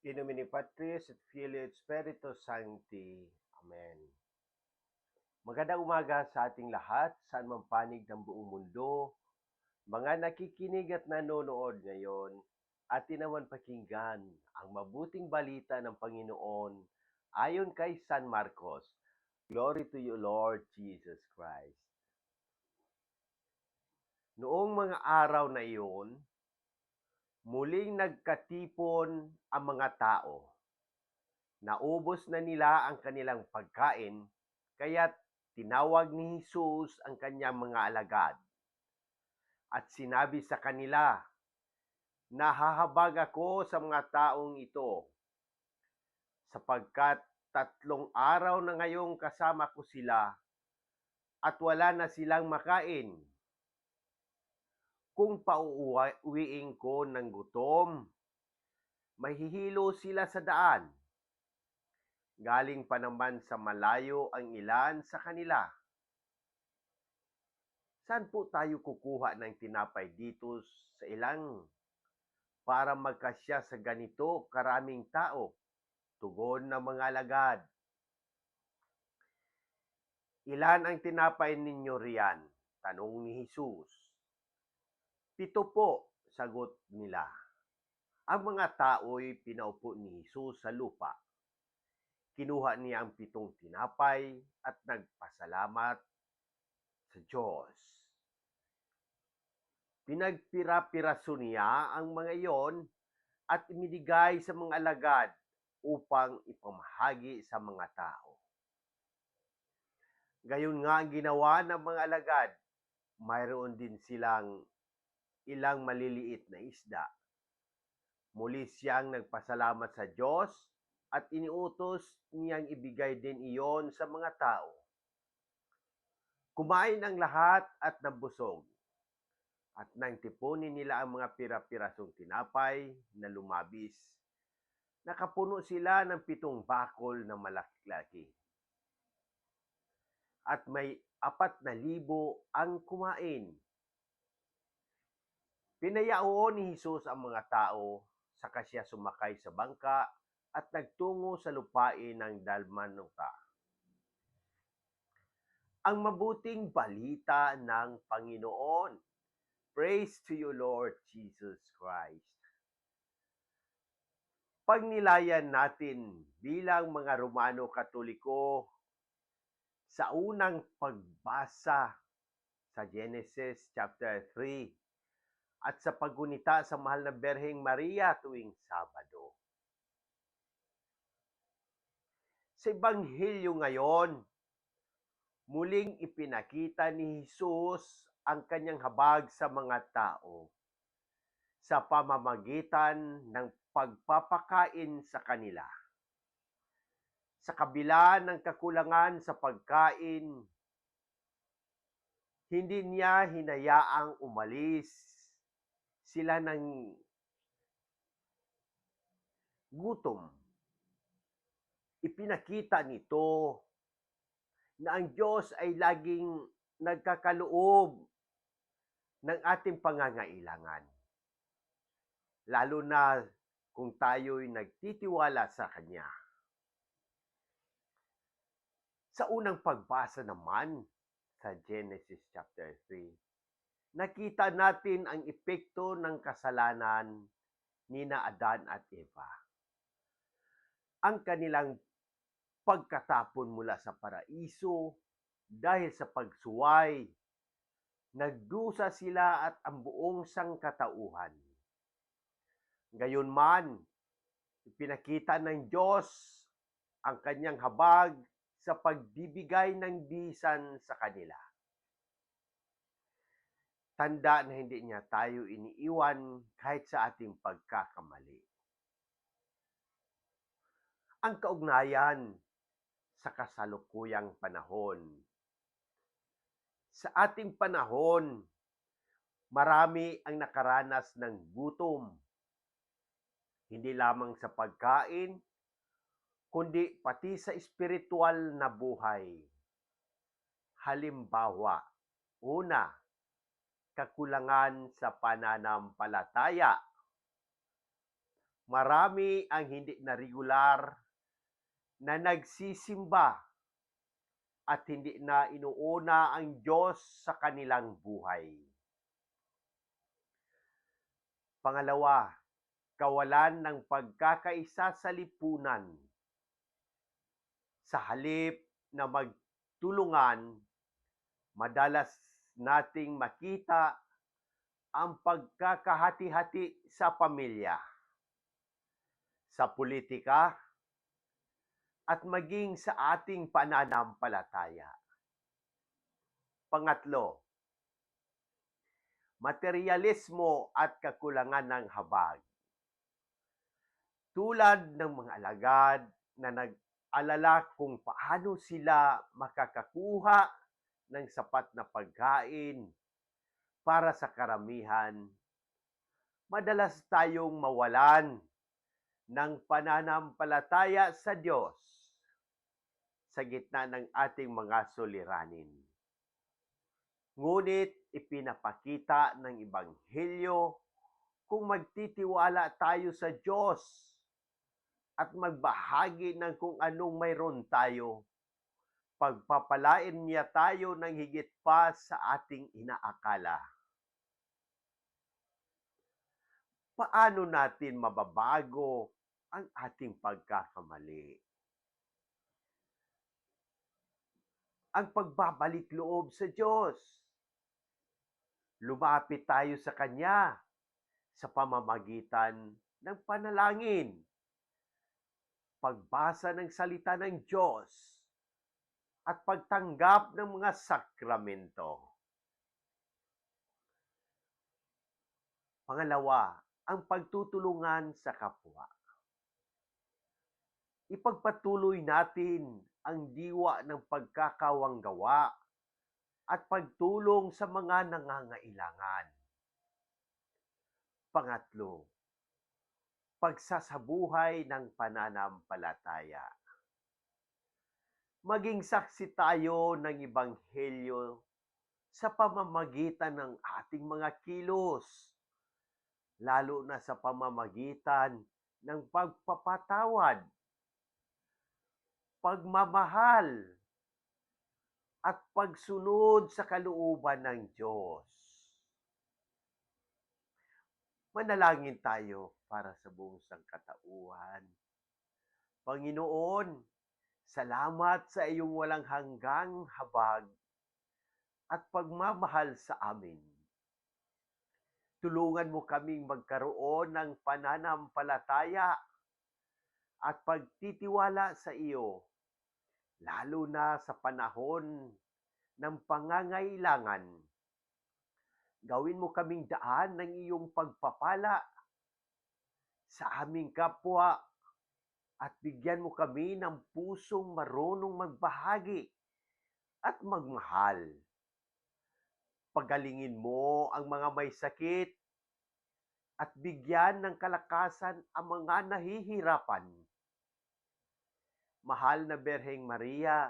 In nomine Patris et Filii et Spiritus Sancti. Amen. Magandang umaga sa ating lahat, saan man panig ng buong mundo. Mga nakikinig at nanonood ngayon, atin naman pakinggan ang mabuting balita ng Panginoon ayon kay San Marcos. Glory to you, Lord Jesus Christ. Noong mga araw na iyon, muling nagkatipon ang mga tao. Naubos na nila ang kanilang pagkain, kaya't tinawag ni Jesus ang kanyang mga alagad. At sinabi sa kanila, Nahahabag ako sa mga taong ito, sapagkat tatlong araw na ngayong kasama ko sila, at wala na silang makain kung pauuwiin ko ng gutom, mahihilo sila sa daan. Galing pa naman sa malayo ang ilan sa kanila. Saan po tayo kukuha ng tinapay dito sa ilang para magkasya sa ganito karaming tao? Tugon ng mga alagad. Ilan ang tinapay ninyo riyan? Tanong ni Jesus. Pito po, sagot nila. Ang mga tao'y pinaupo ni Jesus sa lupa. Kinuha niya ang pitong tinapay at nagpasalamat sa Diyos. Pinagpira-piraso niya ang mga iyon at iminigay sa mga alagad upang ipamahagi sa mga tao. Gayon nga ang ginawa ng mga alagad. Mayroon din silang ilang maliliit na isda. Muli siyang nagpasalamat sa Diyos at iniutos niyang ibigay din iyon sa mga tao. Kumain ang lahat at nabusog. At nang tipunin nila ang mga pira-pirasong tinapay na lumabis, nakapuno sila ng pitong bakol na malaki-laki. At may apat na libo ang kumain. Pinayao ni Jesus ang mga tao, saka siya sumakay sa bangka at nagtungo sa lupain ng Dalmanuta. Ang mabuting balita ng Panginoon. Praise to you, Lord Jesus Christ. Pagnilayan natin bilang mga Romano Katoliko sa unang pagbasa sa Genesis chapter 3 at sa paggunita sa mahal na Berheng Maria tuwing Sabado. Sa Ebanghelyo ngayon, muling ipinakita ni Jesus ang kanyang habag sa mga tao sa pamamagitan ng pagpapakain sa kanila. Sa kabila ng kakulangan sa pagkain, hindi niya hinayaang umalis sila ng gutom. Ipinakita nito na ang Diyos ay laging nagkakaloob ng ating pangangailangan. Lalo na kung tayo'y nagtitiwala sa Kanya. Sa unang pagbasa naman sa Genesis chapter 3, nakita natin ang epekto ng kasalanan ni na Adan at Eva. Ang kanilang pagkatapon mula sa paraiso dahil sa pagsuway, nagdusa sila at ang buong sangkatauhan. Gayon man, ipinakita ng Diyos ang kanyang habag sa pagbibigay ng bisan sa kanila. Tanda na hindi niya tayo iniiwan kahit sa ating pagkakamali. Ang kaugnayan sa kasalukuyang panahon. Sa ating panahon, marami ang nakaranas ng gutom. Hindi lamang sa pagkain, kundi pati sa espiritual na buhay. Halimbawa, una, kakulangan sa pananampalataya. Marami ang hindi na regular na nagsisimba at hindi na inuuna ang Diyos sa kanilang buhay. Pangalawa, kawalan ng pagkakaisa sa lipunan. Sa halip na magtulungan, madalas nating makita ang pagkakahati-hati sa pamilya, sa politika, at maging sa ating pananampalataya. Pangatlo, materialismo at kakulangan ng habag. Tulad ng mga alagad na nag-alala kung paano sila makakakuha ng sapat na pagkain para sa karamihan, madalas tayong mawalan ng pananampalataya sa Diyos sa gitna ng ating mga suliranin. Ngunit ipinapakita ng Ebanghelyo kung magtitiwala tayo sa Diyos at magbahagi ng kung anong mayroon tayo, pagpapalain niya tayo ng higit pa sa ating inaakala. Paano natin mababago ang ating pagkakamali? Ang pagbabalik loob sa Diyos. Lumapit tayo sa Kanya sa pamamagitan ng panalangin, pagbasa ng salita ng Diyos, at pagtanggap ng mga sakramento. Pangalawa, ang pagtutulungan sa kapwa. Ipagpatuloy natin ang diwa ng pagkakawanggawa at pagtulong sa mga nangangailangan. Pangatlo, pagsasabuhay ng pananampalataya. Maging saksi tayo ng Ebanghelyo sa pamamagitan ng ating mga kilos, lalo na sa pamamagitan ng pagpapatawad, pagmamahal, at pagsunod sa kalooban ng Diyos. Manalangin tayo para sa buong sangkatauhan. Panginoon, salamat sa iyong walang hanggang habag at pagmamahal sa amin. Tulungan mo kaming magkaroon ng pananampalataya at pagtitiwala sa iyo, lalo na sa panahon ng pangangailangan. Gawin mo kaming daan ng iyong pagpapala sa aming kapwa at bigyan mo kami ng pusong marunong magbahagi at magmahal. Pagalingin mo ang mga may sakit at bigyan ng kalakasan ang mga nahihirapan. Mahal na Berheng Maria,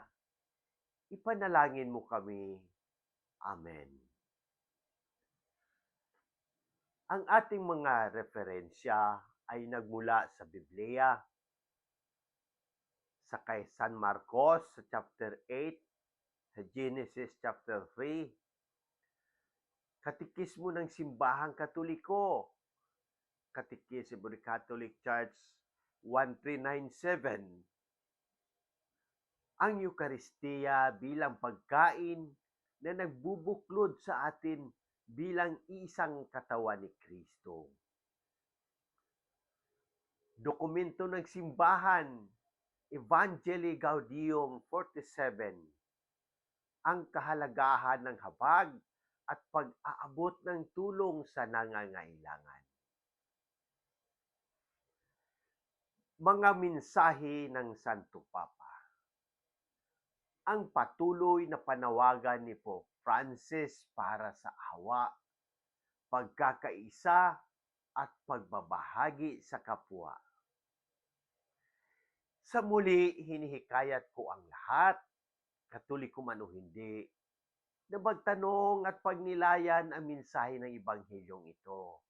ipanalangin mo kami. Amen. Ang ating mga referensya ay nagmula sa Biblia, sa kay San Marcos sa chapter 8, sa Genesis chapter 3, Katikismo ng Simbahang Katoliko, Katikismo ng Catholic Church 1397, ang Eukaristiya bilang pagkain na nagbubuklod sa atin bilang isang katawan ni Kristo. Dokumento ng simbahan, Evangelii Gaudium 47, ang kahalagahan ng habag at pag-aabot ng tulong sa nangangailangan. Mga mensahe ng Santo Papa Ang patuloy na panawagan ni Pope Francis para sa awa, pagkakaisa at pagbabahagi sa kapwa. Sa muli, hinihikayat ko ang lahat, katoliko man o hindi, na magtanong at pagnilayan ang mensahe ng Ebanghelyong ito.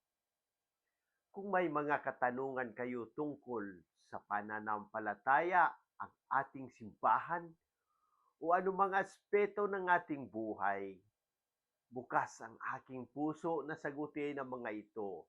Kung may mga katanungan kayo tungkol sa pananampalataya, ang ating simbahan, o anumang aspeto ng ating buhay, bukas ang aking puso na sagutin ang mga ito.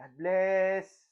God bless!